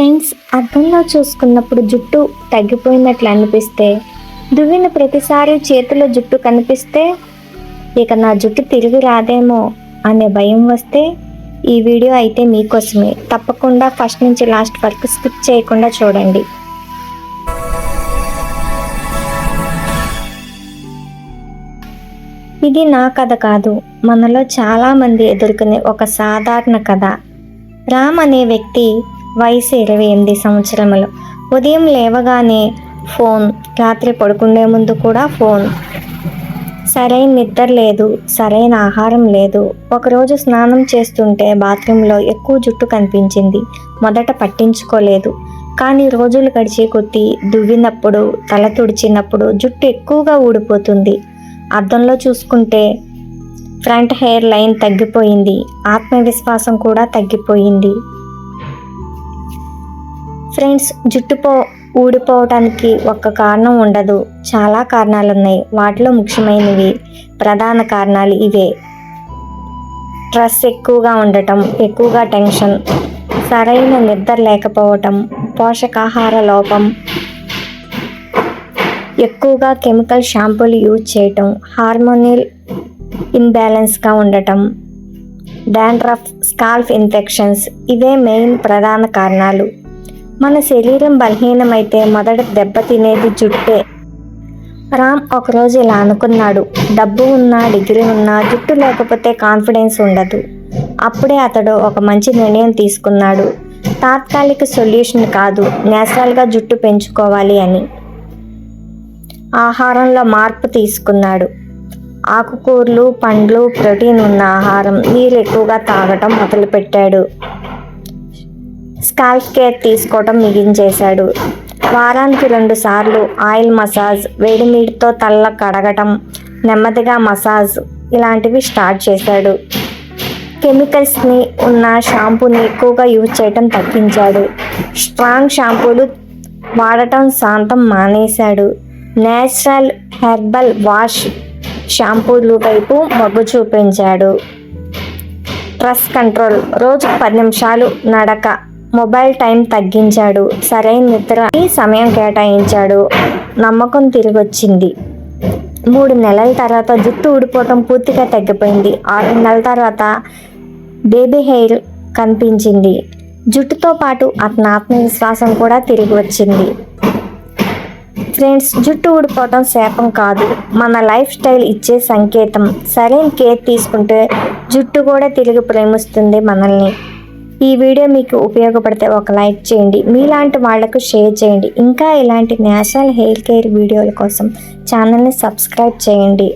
Friends అద్దంలో చూసుకున్నప్పుడు జుట్టు తగ్గిపోయినట్లు అనిపిస్తే దువ్విన ప్రతిసారి చేతిలో జుట్టు కనిపిస్తే ఇక నా జుట్టు తిరిగి రాదేమో అనే భయం వస్తే ఈ వీడియో అయితే మీకోసమే. తప్పకుండా ఫస్ట్ నుంచి లాస్ట్ వరకు స్కిప్ చేయకుండా చూడండి. ఇది నా కథ కాదు మనలో చాలామంది ఎదుర్కొనే ఒక సాధారణ కథ. రామ్ అనే వ్యక్తి వయసు ఇరవై ఎనిమిది సంవత్సరములు. ఉదయం లేవగానే ఫోన్ రాత్రి పడుకునే ముందు కూడా ఫోన్. సరైన నిద్ర లేదు సరైన ఆహారం లేదు. ఒకరోజు స్నానం చేస్తుంటే బాత్రూంలో ఎక్కువ జుట్టు కనిపించింది. మొదట పట్టించుకోలేదు. కానీ రోజులు గడిచే కొద్దీ దువ్వినప్పుడు తల తుడిచినప్పుడు జుట్టు ఎక్కువగా ఊడిపోతుంది. అద్దంలో చూసుకుంటే ఫ్రంట్ హెయిర్ లైన్ తగ్గిపోయింది. ఆత్మవిశ్వాసం కూడా తగ్గిపోయింది. ఫ్రెండ్స్ జుట్టు పో ఊడిపోవటానికి ఒక్క కారణం ఉండదు. చాలా కారణాలు ఉన్నాయి వాటిలో ముఖ్యమైనవి ప్రధాన కారణాలు ఇవే. స్ట్రెస్ ఎక్కువగా ఉండటం ఎక్కువగా టెన్షన్ సరైన నిద్ర లేకపోవటం పోషకాహార లోపం ఎక్కువగా కెమికల్ షాంపూలు యూజ్ చేయటం హార్మోనియల్ ఇన్బ్యాలెన్స్గా ఉండటం డాండ్రఫ్ స్కాల్ఫ్ ఇన్ఫెక్షన్స్ ఇవే మెయిన్ ప్రధాన కారణాలు. మన శరీరం బలహీనమైతే మొదట దెబ్బతినేది జుట్టే. రామ్ ఒకరోజు ఇలా అనుకున్నాడు. డబ్బు ఉన్నా డిగ్రీ ఉన్నా జుట్టు లేకపోతే కాన్ఫిడెన్స్ ఉండదు. అప్పుడే అతడు ఒక మంచి నిర్ణయం తీసుకున్నాడు. తాత్కాలిక సొల్యూషన్ కాదు నేచురల్గా జుట్టు పెంచుకోవాలి అని. ఆహారంలో మార్పు తీసుకున్నాడు. ఆకుకూరలు పండ్లు ప్రోటీన్ ఉన్న ఆహారం నీరు ఎక్కువగా తాగటం మొదలుపెట్టాడు. స్కాల్ప్ కేర్ తీసుకోవటం మిగించేశాడు. వారానికి రెండు సార్లు ఆయిల్ మసాజ్ వేడి నీటితో తల్ల కడగటం నెమ్మదిగా మసాజ్ ఇలాంటివి స్టార్ట్ చేశాడు. కెమికల్స్ని ఉన్న షాంపూని ఎక్కువగా యూజ్ చేయటం తగ్గించాడు. స్ట్రాంగ్ షాంపూలు వాడటం శాంతం మానేశాడు. నేచురల్ హెర్బల్ వాష్ షాంపూలు వైపు మొగ్గు చూపించాడు. స్ట్రెస్ కంట్రోల్ రోజు పది నిమిషాలు నడక మొబైల్ టైం తగ్గించాడు. సరైన నిద్రకి సమయం కేటాయించాడు. నమ్మకం తిరిగి వచ్చింది మూడు నెలల తర్వాత జుట్టు ఊడిపోవటం పూర్తిగా తగ్గిపోయింది. ఆరు నెలల తర్వాత బేబీ హెయిర్ కనిపించింది. జుట్టుతో పాటు అతని ఆత్మవిశ్వాసం కూడా తిరిగి వచ్చింది. ఫ్రెండ్స్ జుట్టు ఊడిపోవటం శాపం కాదు. మన లైఫ్ స్టైల్ ఇచ్చే సంకేతం. సరైన కేర్ తీసుకుంటే జుట్టు కూడా తిరిగి ప్రేమిస్తుంది మనల్ని. ఈ వీడియో మీకు ఉపయోగపడితే ఒక లైక్ చేయండి. మీలాంటి వాళ్ళకు షేర్ చేయండి. ఇంకా ఇలాంటి నేషనల్ హెయిర్ కేర్ వీడియోల కోసం ఛానల్ని సబ్స్క్రైబ్ చేయండి.